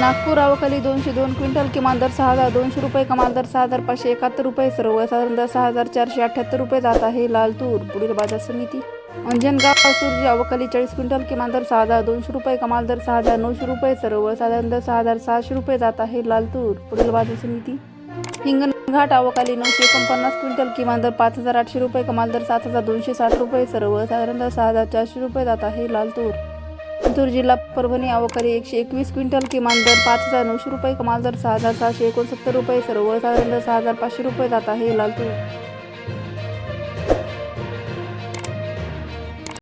नागपूर अवकाली दोनशे दोन क्विंटल किमान दर सहा हजार दोनशे रुपये कमाल दर सहा हजार पाचशे एकाहत्तर रुपये सर्वसाधारण दर सहा हजार चारशे अठ्ठ्याहत्तर रुपये जात आहे लाल तूर पुढील बाजार समिती. अंजनगाव सुरजी अवकाली चाळीस क्विंटल किमान दर सहा हजार दोनशे रुपये कमाल दर सहा हजार नऊशे रुपये सर्वसाधारण दर सहा हजार सहाशे रुपये जात आहे लाल तूर पुढील बाजार समिती. हिंगणघाट अवकाली नऊशे एकोणपन्नास क्विंटल किमान दर पाच हजार आठशे रुपये कमाल दर सात हजार दोनशे साठ रुपये सर्वसाधारण दर सहा हजार चारशे रुपये जात आहे लाल तूर लातूर जिल्हा परभणी अवकाळी एकशे एकवीस क्विंटल किमान दर पाच हजार नऊशे रुपये कमाल दर सहा हजार सहाशे एकोणसत्तर रुपये सर्वसाधारण दर सहा हजार पाचशे रुपये जात आहे लातूर.